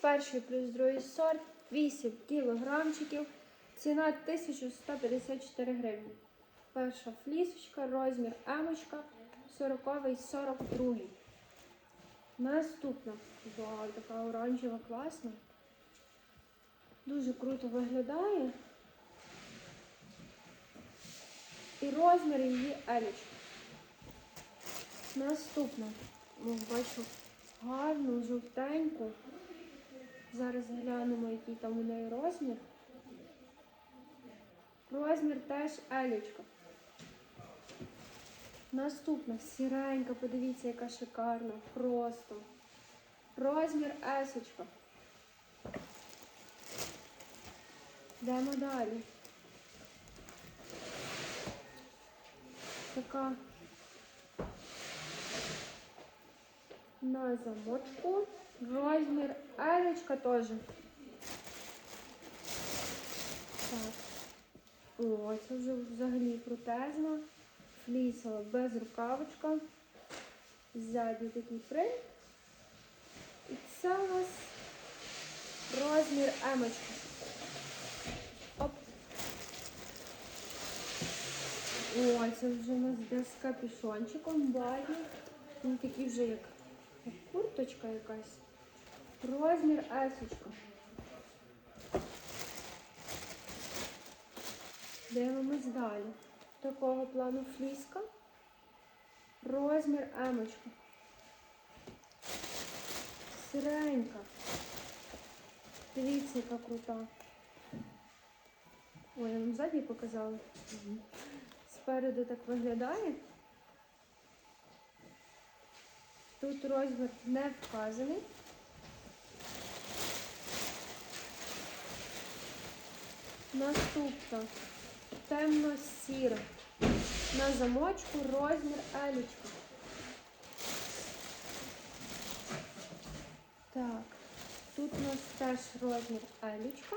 перший плюс другий сорт 8 кілограмчиків. Ціна 1154 гривні. Перша флісочка, розмір емочка, 40 42. Наступна. Вау, така оранжева класна. Дуже круто виглядає. І розмір її елічка. Наступна. Бачу гарну, жовтеньку. Зараз глянемо, який там у неї розмір. Розмір теж елічка. Наступна сіренька, подивіться, яка шикарна. Просто. Розмір есочка. Йдемо далі. Така на замочку. Розмір елечка теж. Так. О, це вже взагалі крутезно. Флісова без рукавичка. Ззаді такий принт. І це у нас розмір емочки. Оп. О, це вже у нас йде з капюшончиком баді. Він такий вже як курточка якась. Розмір есочка. Дивимось далі. Такого плану фліска. Розмір емочка. Сиренька. Дивіться, яка крута. Ой, я вам ззаді показала. Спереду так виглядає. Тут розмір не вказаний. Наступна темно-сіра. На замочку розмір елічка. Так, тут у нас теж розмір елічка.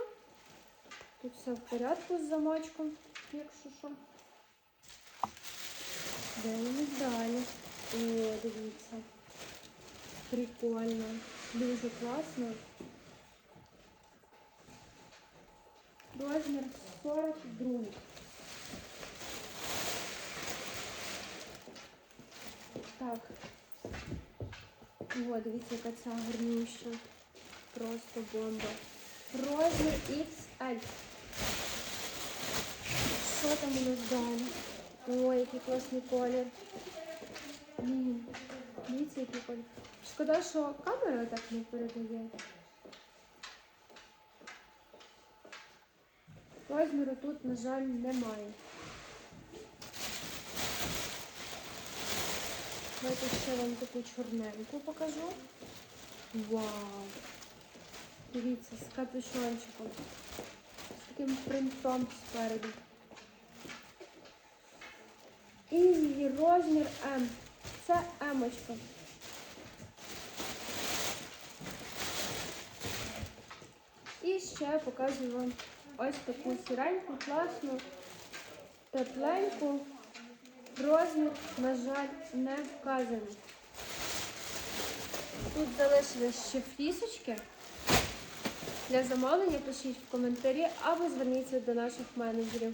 Тут все в порядку з замочком, якщо що. Далі. Прикольно. Дуже класно. Розмір 42. Так. О, дивіться, яка ця гарнюща. Просто бомба. Розмір XL. Що там у нас далі? Ой, який класний колір. Дивіться, який колір. Шкода, що камера так не передає. Розміру тут, на жаль, немає. Давайте ще вам таку чорненьку покажу. Вау! Дивіться, з капюшончиком. З таким принтом спереду. І розмір М. Це Емочка. І ще показую вам ось таку сіреньку, класну, тепленьку. Розмір, на жаль, не вказаний. Тут залишились ще флісочки. Для замовлення пишіть в коментарі або зверніться до наших менеджерів.